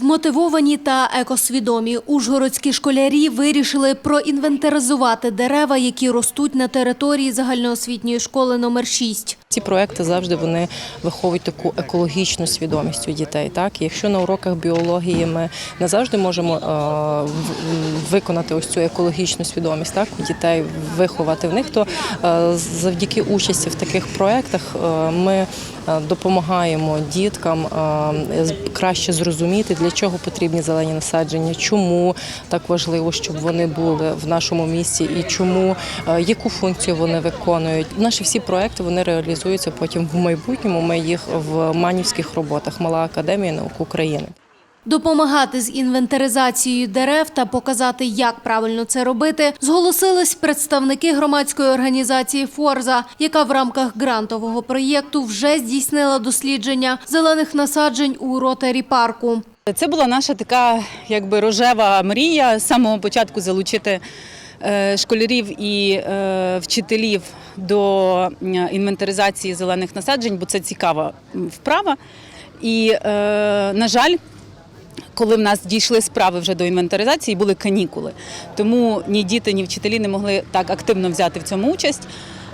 Вмотивовані та екосвідомі ужгородські школярі вирішили проінвентаризувати дерева, які ростуть на території загальноосвітньої школи номер 6. Ці проекти завжди вони виховують таку екологічну свідомість у дітей. Так, І якщо на уроках біології ми не завжди можемо е, виконати ось цю екологічну свідомість, так у дітей виховати в них, то е, завдяки участі в таких проектах е, ми допомагаємо діткам краще зрозуміти, для чого потрібні зелені насадження, чому так важливо, щоб вони були в нашому місті, і чому яку функцію вони виконують. Наші всі проекти вони реалізуються потім в майбутньому. Ми їх в манівських роботах Мала академія наук України. Допомагати з інвентаризацією дерев та показати, як правильно це робити, зголосились представники громадської організації Форза, яка в рамках грантового проєкту вже здійснила дослідження зелених насаджень у ротарі парку. Це була наша така якби рожева мрія з самого початку залучити школярів і е, вчителів до інвентаризації зелених насаджень, бо це цікава вправа. І, е, на жаль, коли в нас дійшли справи вже до інвентаризації, були канікули. Тому ні діти, ні вчителі не могли так активно взяти в цьому участь.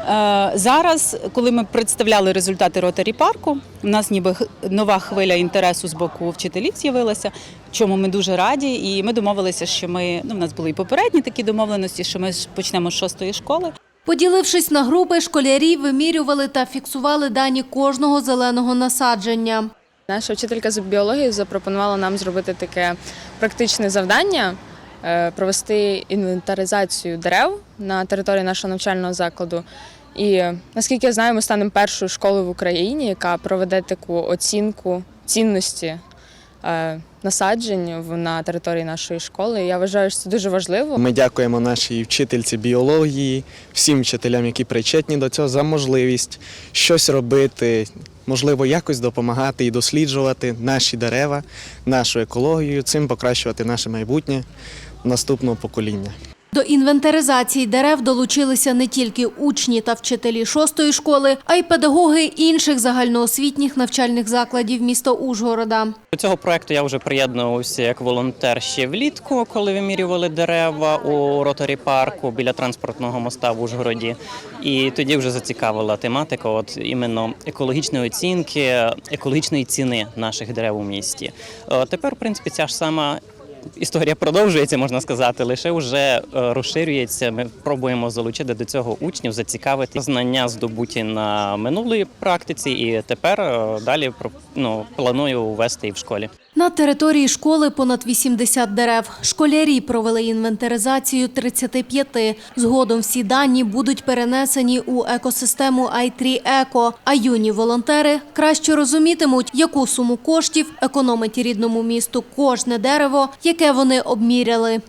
Е, Зараз, коли ми представляли результати ротарі парку, у нас ніби нова хвиля інтересу з боку вчителів з'явилася, чому ми дуже раді. І ми домовилися, що ми ну, в нас були і попередні такі домовленості, що ми ж почнемо з шостої школи. Поділившись на групи, школярі вимірювали та фіксували дані кожного зеленого насадження. Наша вчителька з біології запропонувала нам зробити таке практичне завдання провести інвентаризацію дерев на території нашого навчального закладу. І наскільки я знаю, ми станемо першою школою в Україні, яка проведе таку оцінку цінності е, насаджень на території нашої школи. Я вважаю, що це дуже важливо. Ми дякуємо нашій вчительці біології, всім вчителям, які причетні до цього, за можливість щось робити, можливо, якось допомагати і досліджувати наші дерева, нашу екологію, цим покращувати наше майбутнє наступного покоління. До інвентаризації дерев долучилися не тільки учні та вчителі шостої школи, а й педагоги інших загальноосвітніх навчальних закладів міста Ужгорода. До цього проекту я вже приєднувався як волонтер ще влітку, коли вимірювали дерева у роторі парку біля транспортного моста в Ужгороді. І тоді вже зацікавила тематика, от іменно екологічної оцінки, екологічної ціни наших дерев у місті. Е, Тепер, в принципі, ця ж сама. Історія продовжується, можна сказати, лише вже е, розширюється. Ми пробуємо залучити до цього учнів, зацікавити знання здобуті на минулій практиці, і тепер е, далі ну, планую ввести і в школі. На території школи понад 80 дерев. Школярі провели інвентаризацію 35. Згодом всі дані будуть перенесені у екосистему i3 Еко, а юні волонтери краще розумітимуть, яку суму коштів економить рідному місту кожне дерево, яке вони обміряли.